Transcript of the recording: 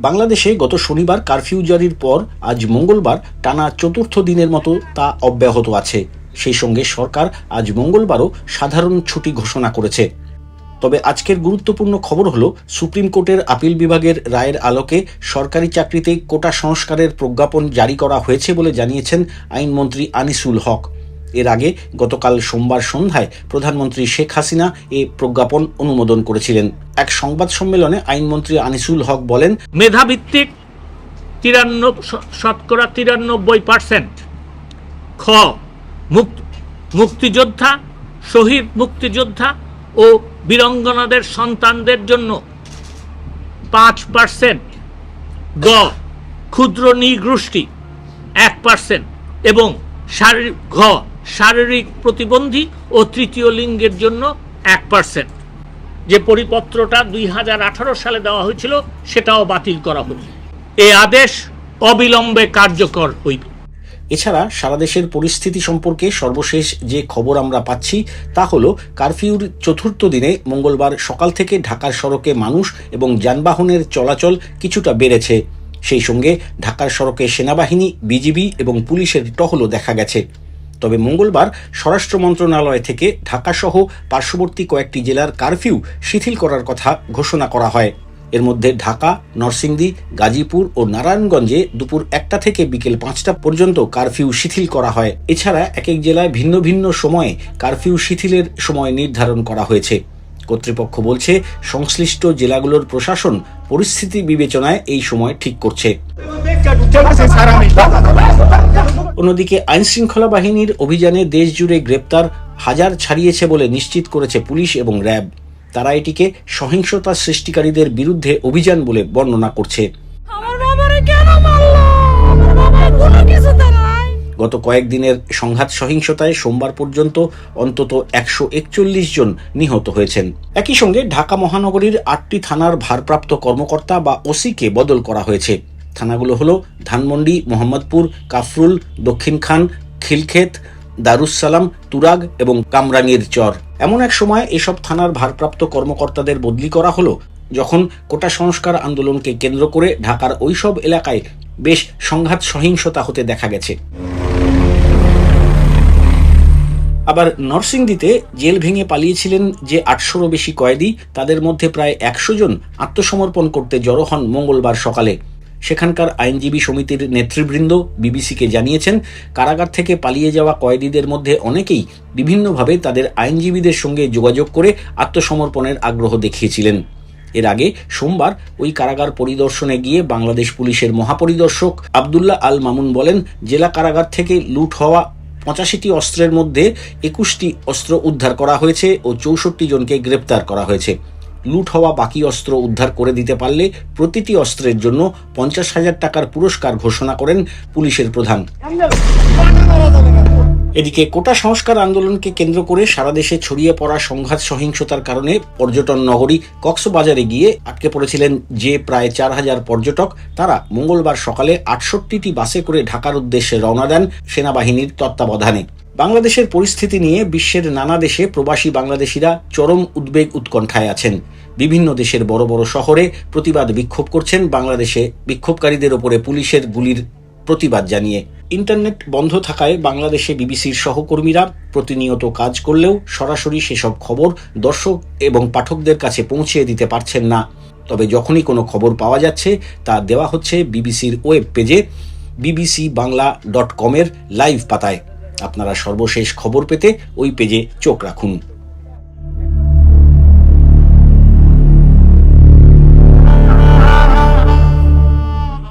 বাংলাদেশে গত শনিবার কারফিউ জারির পর আজ মঙ্গলবার টানা চতুর্থ দিনের মতো তা অব্যাহত আছে। সেই সঙ্গে সরকার আজ মঙ্গলবারও সাধারণ ছুটি ঘোষণা করেছে। তবে আজকের গুরুত্বপূর্ণ খবর হলো, সুপ্রিম কোর্টের আপিল বিভাগের রায়ের আলোকে সরকারি চাকরিতে কোটা সংস্কারের প্রজ্ঞাপন জারি করা হয়েছে বলে জানিয়েছেন আইনমন্ত্রী আনিসুল হক। এর আগে গতকাল সোমবার সন্ধ্যায় প্রধানমন্ত্রী শেখ হাসিনা এ প্রজ্ঞাপন অনুমোদন করেছিলেন। এক সংবাদ সম্মেলনে আইনমন্ত্রী আনিসুল হক বলেন, মেধাভিত্তিক তিরান্ন শতকরা তিরানব্বই পার্সেন্ট। খ, মুক- মুক্তিযোদ্ধা, শহীদ মুক্তিযোদ্ধা ও বীরঙ্গনাদের সন্তানদের জন্য পাঁচ পার্সেন্ট। গ, ক্ষুদ্র নৃগোষ্ঠী, এক পার্সেন্ট এবং শারীরিক ঘ শারীরিক প্রতিবন্ধী ও তৃতীয় লিঙ্গের জন্য এক পার্সেন্ট যে পরিপত্রটা দুই হাজার আঠারো সালে দেওয়া হয়েছিল, সেটাও বাতিল করা হলো। এ আদেশ অবিলম্বে কার্যকর হইবে। এছাড়া সারা দেশের পরিস্থিতি সম্পর্কে সর্বশেষ যে খবর আমরা পাচ্ছি, তা হল কারফিউর চতুর্থ দিনে মঙ্গলবার সকাল থেকে ঢাকার সড়কে মানুষ এবং যানবাহনের চলাচল কিছুটা বেড়েছে। সেই সঙ্গে ঢাকার সড়কে সেনাবাহিনী, বিজিবি এবং পুলিশের টহলও দেখা গেছে। তবে মঙ্গলবার স্বরাষ্ট্র মন্ত্রণালয় থেকে ঢাকাসহ পার্শ্ববর্তী কয়েকটি জেলার কারফিউ শিথিল করার কথা ঘোষণা করা হয়। এর মধ্যে ঢাকা, নরসিংদী, গাজীপুর ও নারায়ণগঞ্জে দুপুর একটা থেকে বিকেল পাঁচটা পর্যন্ত কারফিউ শিথিল করা হয়। এছাড়া এক এক জেলায় ভিন্ন ভিন্ন সময়ে কারফিউ শিথিলের সময় নির্ধারণ করা হয়েছে। কর্তৃপক্ষ বলছে, সংশ্লিষ্ট জেলাগুলোর প্রশাসন পরিস্থিতি বিবেচনায় এই সময় ঠিক করছে। অন্যদিকে আইন শৃঙ্খলা বাহিনীর অভিযানে দেশ জুড়ে গ্রেপ্তার হাজার ছাড়িয়েছে বলে নিশ্চিত করেছে পুলিশ এবং র্যাব। তারা এটিকে সহিংসতা সৃষ্টিকারীদের বিরুদ্ধে অভিযান বলে বর্ণনা করছে। গত কয়েকদিনের সংঘাত সহিংসতায় সোমবার পর্যন্ত অন্তত একশো একচল্লিশ জন নিহত হয়েছেন। একই সঙ্গে ঢাকা মহানগরীর আটটি থানার ভারপ্রাপ্ত কর্মকর্তা বা ওসিকে বদল করা হয়েছে। থানাগুলো হলো ধানমন্ডি, মোহাম্মদপুর, কাফরুল, দক্ষিণ খান, খিলক্ষেত দারুসালাম তুরাগ এবং কামরাঙ্গীর চর। এমন এক সময় এসব থানার ভারপ্রাপ্ত কর্মকর্তাদের বদলি করা হলো, যখন কোটা সংস্কার আন্দোলনকে কেন্দ্র করে ঢাকার ওইসব এলাকায় বেশ সংঘাত সহিংসতা হতে দেখা গেছে। আবার নরসিংদীতে জেল ভেঙে পালিয়েছিলেন যে আটশোরও বেশি কয়েদি, তাদের মধ্যে প্রায় একশো জন আত্মসমর্পণ করতে জড়ো হন মঙ্গলবার সকালে। সেখানকার আইনজীবী সমিতির নেতৃবৃন্দ বিবিসিকে জানিয়েছেন, কারাগার থেকে পালিয়ে যাওয়া কয়েদিদের মধ্যে অনেকেই বিভিন্নভাবে তাদের আইনজীবীদের সঙ্গে যোগাযোগ করে আত্মসমর্পণের আগ্রহ দেখিয়েছিলেন। এর আগে সোমবার ওই কারাগার পরিদর্শনে গিয়ে বাংলাদেশ পুলিশের মহাপরিদর্শক আবদুল্লাহ আল মামুন বলেন, জেলা কারাগার থেকে লুট হওয়া পঁচাশিটি অস্ত্রের মধ্যে একুশটি অস্ত্র উদ্ধার করা হয়েছে ও চৌষট্টি জনকে গ্রেপ্তার করা হয়েছে। লুট হওয়া বাকি অস্ত্র উদ্ধার করে দিতে পারলে প্রতিটি অস্ত্রের জন্য পঞ্চাশ হাজার টাকার পুরস্কার ঘোষণা করেন পুলিশের প্রধান। এদিকে কোটা সংস্কার আন্দোলনকে কেন্দ্র করে সারা দেশে ছড়িয়ে পড়া সংঘাত সহিংসতার কারণে পর্যটন নগরী কক্সবাজারে গিয়ে আটকে পড়েছিলেন যে প্রায় চার হাজার পর্যটক। তারা মঙ্গলবার সকালে আটষট্টিটি বাসে করে ঢাকার উদ্দেশ্যে রওনা দেন সেনাবাহিনীর তত্ত্বাবধানে। বাংলাদেশের পরিস্থিতি নিয়ে বিশ্বের নানা দেশে প্রবাসী বাংলাদেশিরা চরম উদ্বেগ উৎকণ্ঠায় আছেন। বিভিন্ন দেশের বড় বড় শহরে প্রতিবাদ বিক্ষোভ করছেন বাংলাদেশে বিক্ষোভকারীদের ওপরে পুলিশের গুলির প্রতিবাদ জানিয়ে। ইন্টারনেট বন্ধ থাকায় বাংলাদেশে বিবিসির সহকর্মীরা প্রতিনিয়ত কাজ করলেও সরাসরি সেসব খবর দর্শক এবং পাঠকদের কাছে পৌঁছে দিতে পারছেন না। তবে যখনই কোনো খবর পাওয়া যাচ্ছে, তা দেওয়া হচ্ছে বিবিসির ওয়েব পেজে, বিবিসি বাংলা ডট কমের লাইভ পাতায়। আপনারা সর্বশেষ খবর পেতে ওই পেজে চোখ রাখুন।